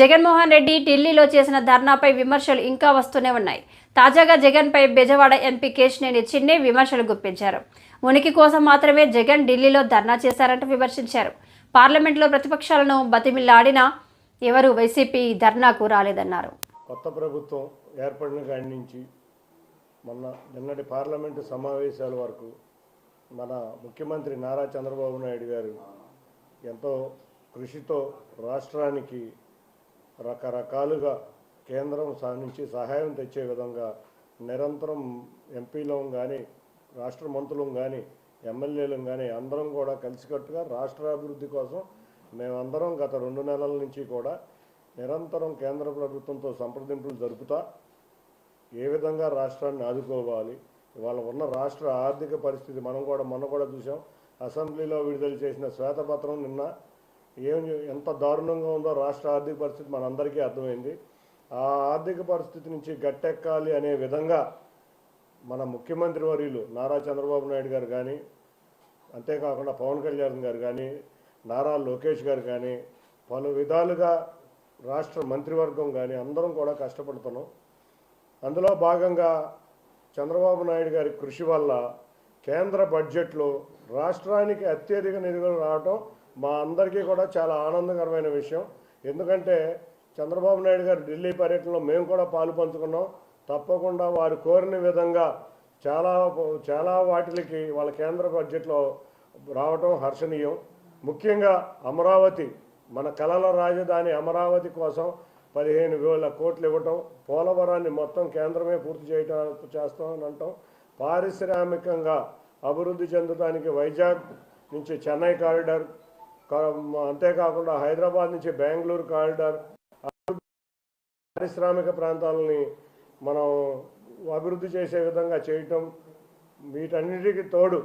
జగన్మోహన్ రెడ్డి ఢిల్లీలో చేసిన ధర్నాపై విమర్శలు ఇంకా వస్తూనే ఉన్నాయి. తాజాగా జగన్పై బెజవాడ ఎంపీ కేశినేని చిన్నే విమర్శలు గుప్పించారు. ఉనికి కోసం మాత్రమే జగన్ ఢిల్లీలో ధర్నా చేశారంటూ విమర్శించారు. పార్లమెంట్లో ప్రతిపక్షాలను బతిమిల్లాడినా ఎవరు వైసీపీ ధర్నాకు రాలేదన్నారు. కొత్త ప్రభుత్వం ఏర్పడిన కాడి నుంచి మొన్న నిన్నటి పార్లమెంటు సమావేశాల వరకు మన ముఖ్యమంత్రి నారా చంద్రబాబు నాయుడు గారు ఎంతో కృషితో రాష్ట్రానికి రకరకాలుగా కేంద్రం నుంచి సహాయం తెచ్చే విధంగా నిరంతరం ఎంపీలం కానీ రాష్ట్ర మంత్రులం కానీ ఎమ్మెల్యేలం కానీ అందరం కూడా కలిసికట్టుగా రాష్ట్ర అభివృద్ధి కోసం మేమందరం గత రెండు నెలల నుంచి కూడా నిరంతరం కేంద్ర ప్రభుత్వంతో సంప్రదింపులు జరుపుతా ఏ విధంగా రాష్ట్రాన్ని ఆదుకోవాలి ఇవాళ ఉన్న రాష్ట్ర ఆర్థిక పరిస్థితి మనం కూడా మొన్న కూడా చూసాం అసెంబ్లీలో విడుదల చేసిన శ్వేతపత్రం నిన్న ఏం ఎంత దారుణంగా ఉందో రాష్ట్ర ఆర్థిక పరిస్థితి మనందరికీ అర్థమైంది. ఆ ఆర్థిక పరిస్థితి నుంచి గట్టెక్కాలి అనే విధంగా మన ముఖ్యమంత్రి వర్యులు నారా చంద్రబాబు నాయుడు గారు కానీ అంతేకాకుండా పవన్ కళ్యాణ్ గారు కానీ నారా లోకేష్ గారు కానీ పలు విధాలుగా రాష్ట్ర మంత్రివర్గం కానీ అందరం కూడా కష్టపడుతున్నాం. అందులో భాగంగా చంద్రబాబు నాయుడు గారి కృషి వల్ల కేంద్ర బడ్జెట్లో రాష్ట్రానికి అత్యధిక నిధులు రావటం మా అందరికీ కూడా చాలా ఆనందకరమైన విషయం. ఎందుకంటే చంద్రబాబు నాయుడు గారు ఢిల్లీ పర్యటనలో మేము కూడా పాలు పంచుకున్నాం. తప్పకుండా వారు కోరిన విధంగా చాలా చాలా వాటికి వాళ్ళ కేంద్ర బడ్జెట్లో రావటం హర్షణీయం. ముఖ్యంగా అమరావతి మన కళల రాజధాని అమరావతి కోసం పదిహేను వేల కోట్లు ఇవ్వటం పోలవరాన్ని మొత్తం కేంద్రమే పూర్తి చేయటం చేస్తామని అంటాం. పారిశ్రామికంగా అభివృద్ధి చెందడానికి వైజాగ్ నుంచి చెన్నై కారిడార్ అంతేకాకుండా హైదరాబాద్ నుంచి బెంగళూరు కారిడార్ పారిశ్రామిక ప్రాంతాలని మనం అభివృద్ధి చేసే విధంగా చేయటం వీటన్నిటికీ తోడు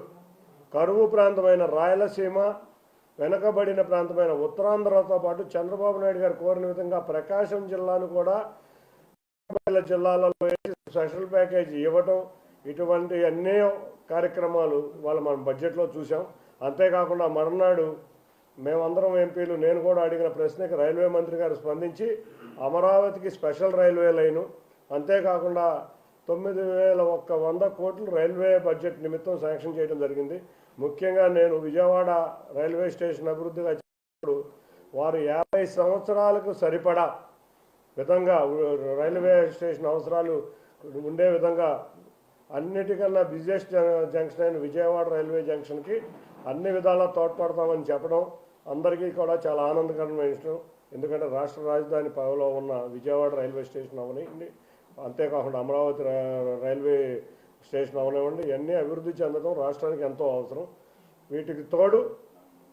కరువు ప్రాంతమైన రాయలసీమ వెనకబడిన ప్రాంతమైన ఉత్తరాంధ్రతో పాటు చంద్రబాబు నాయుడు గారు కోరిన విధంగా ప్రకాశం జిల్లాను కూడా జిల్లాలలో స్పెషల్ ప్యాకేజ్ ఇవ్వటం ఇటువంటి అన్నీ కార్యక్రమాలు వాళ్ళు మనం బడ్జెట్లో చూసాం అంతేకాకుండా మరునాడు మేమందరం ఎంపీలు నేను కూడా అడిగిన ప్రశ్నకి రైల్వే మంత్రి గారు స్పందించి అమరావతికి స్పెషల్ రైల్వే లైను. అంతేకాకుండా తొమ్మిది వేల ఒక్క వంద కోట్లు రైల్వే బడ్జెట్ నిమిత్తం శాంక్షన్ చేయడం జరిగింది. ముఖ్యంగా నేను విజయవాడ రైల్వే స్టేషన్ అభివృద్ధిగా చేసినప్పుడు వారు యాభై సంవత్సరాలకు సరిపడా విధంగా రైల్వే స్టేషన్ అవసరాలు ఉండే విధంగా అన్నిటికన్నా బిజియెస్ట్ జంక్షన్ అయిన విజయవాడ రైల్వే జంక్షన్కి అన్ని విధాలా తోడ్పడతామని చెప్పడం అందరికీ కూడా చాలా ఆనందకరమైన విషయం. ఎందుకంటే రాష్ట్ర రాజధాని పదవిలో ఉన్న విజయవాడ రైల్వే స్టేషన్ అవనివ్వండి అంతేకాకుండా అమరావతి రైల్వే స్టేషన్ అవనివ్వండి ఇవన్నీ అభివృద్ధి చెందడం రాష్ట్రానికి ఎంతో అవసరం. వీటికి తోడు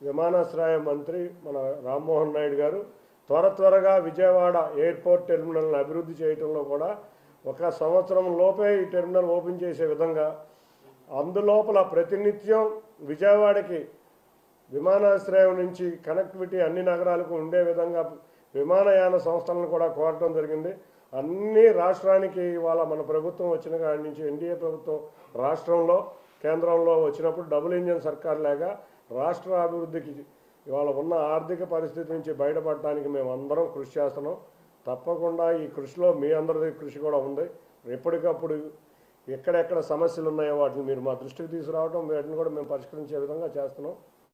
విమానాశ్రయ మంత్రి మన రామ్మోహన్ నాయుడు గారు త్వర త్వరగా విజయవాడ ఎయిర్పోర్ట్ టెర్మినల్ని అభివృద్ధి చేయడంలో కూడా ఒక సంవత్సరం లోపే ఈ టెర్మినల్ ఓపెన్ చేసే విధంగా అందులోపల ప్రతినిత్యం విజయవాడకి విమానాశ్రయం నుంచి కనెక్టివిటీ అన్ని నగరాలకు ఉండే విధంగా విమానయాన సంస్థలను కూడా కోరటం జరిగింది. అన్ని రాష్ట్రానికి ఇవాళ మన ప్రభుత్వం వచ్చిన కాడి నుంచి ఎన్డీఏ ప్రభుత్వం రాష్ట్రంలో కేంద్రంలో వచ్చినప్పుడు డబుల్ ఇంజన్ సర్కార్ లేక రాష్ట్ర అభివృద్ధికి ఇవాళ ఉన్న ఆర్థిక పరిస్థితి నుంచి బయటపడటానికి మేము అందరం కృషి చేస్తున్నాం. తప్పకుండా ఈ కృషిలో మీ అందరి కృషి కూడా ఉంది. ఎప్పటికప్పుడు ఎక్కడెక్కడ సమస్యలు ఉన్నాయో వాటిని మీరు మా దృష్టికి తీసుకురావడం వాటిని కూడా మేము పరిష్కరించే విధంగా చేస్తున్నాం.